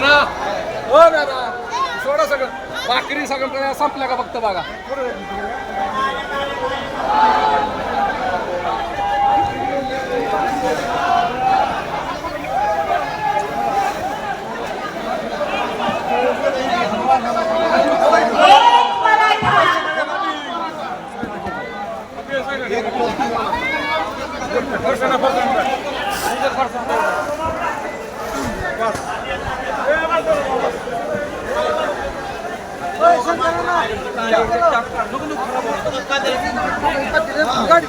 ना हो दादा सोडा सगळं भाकरी सगळं संपल्या का फक्त बघा एक गाडी